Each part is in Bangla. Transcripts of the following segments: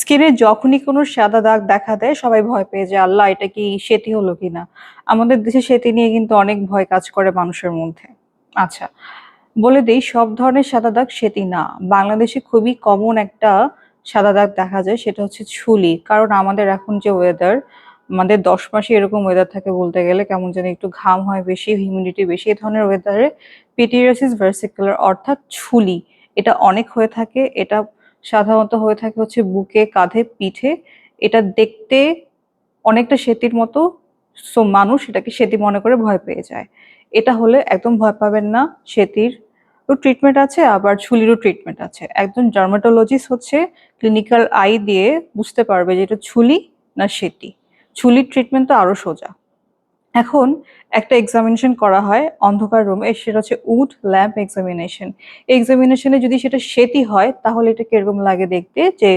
স্কিনে যখনই কোনো সাদা দাগ দেখা দেয়, সবাই ভয় পেয়ে যায়, আল্লাহ, এটা কি সেটি হলো কিনা? আমাদের দেশে সেটি নিয়ে কিন্তু অনেক ভয় কাজ করে মানুষের মধ্যে। আচ্ছা বলে দিই, সব ধরনের সাদা দাগ সেটি না। বাংলাদেশে খুবই কমন একটা সাদা দাগ দেখা যায়, সেটা হচ্ছে ছুলি কারণ আমাদের এখন যে ওয়েদার আমাদের দশ মাসে এরকম ওয়েদার থাকে বলতে গেলে, কেমন যেন একটু ঘাম হয় বেশি হিউমিডিটি বেশি, এই ধরনের ওয়েদারে পিটিরিয়াসিস ভার্সিকুলার অর্থাৎ ছুলি এটা অনেক হয়ে থাকে, এটা সাধারণত হয়ে থাকে হচ্ছে বুকে, কাঁধে, পিঠে। এটা দেখতে অনেকটা সেতির মতো, সো মানুষ এটাকে সেতি মনে করে ভয় পেয়ে যায়। এটা হলে একদম ভয় পাবেন না, সেতির ট্রিটমেন্ট আছে, আবার ছুলিরও ট্রিটমেন্ট আছে। একজন জার্মাটোলজিস্ট হচ্ছে ক্লিনিক্যাল আই দিয়ে বুঝতে পারবে যে এটা ছুলি না সেতি। ছুলির ট্রিটমেন্ট তো আরও সোজা। এখন একটা এক্সামিনেশন করা হয় অন্ধকার রুমে সেটা হচ্ছে উড ল্যাম্প এক্সামিনেশন এক্সামিনেশনে যদি সেটা সেতি হয়, তাহলে এটা কীরকম লাগে দেখতে? যে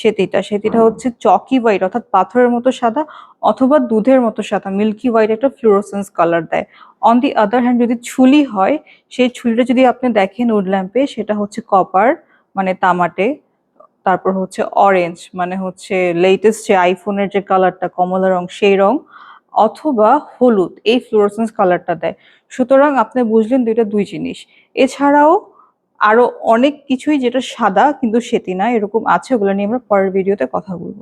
সেতিটা সেতিটা হচ্ছে চকি হোয়াইট অর্থাৎ পাথরের মতো সাদা অথবা দুধের মতো সাদা মিল্কি হোয়াইট একটা ফ্লুরোসেন্স কালার দেয়। অন দি আদার হ্যান্ড যদি ছুলি হয়, সেই ছুলিটা যদি আপনি দেখেন উড ল্যাম্পে সেটা হচ্ছে কপার মানে তামাটে, তারপর হচ্ছে অরেঞ্জ মানে হচ্ছে লেটেস্ট যে আইফোনের যে কালারটা কমলা রং, সেই রং অথবা হলুদ, এই ফ্লোরোসেন্স কালারটা দেয়। সুতরাং আপনি বুঝলেন দুইটা দুই জিনিস। এছাড়াও আরও অনেক কিছুই যেটা সাদা কিন্তু সেটি না, এরকম আছে, ওগুলো নিয়ে আমরা পরের ভিডিওতে কথা বলব।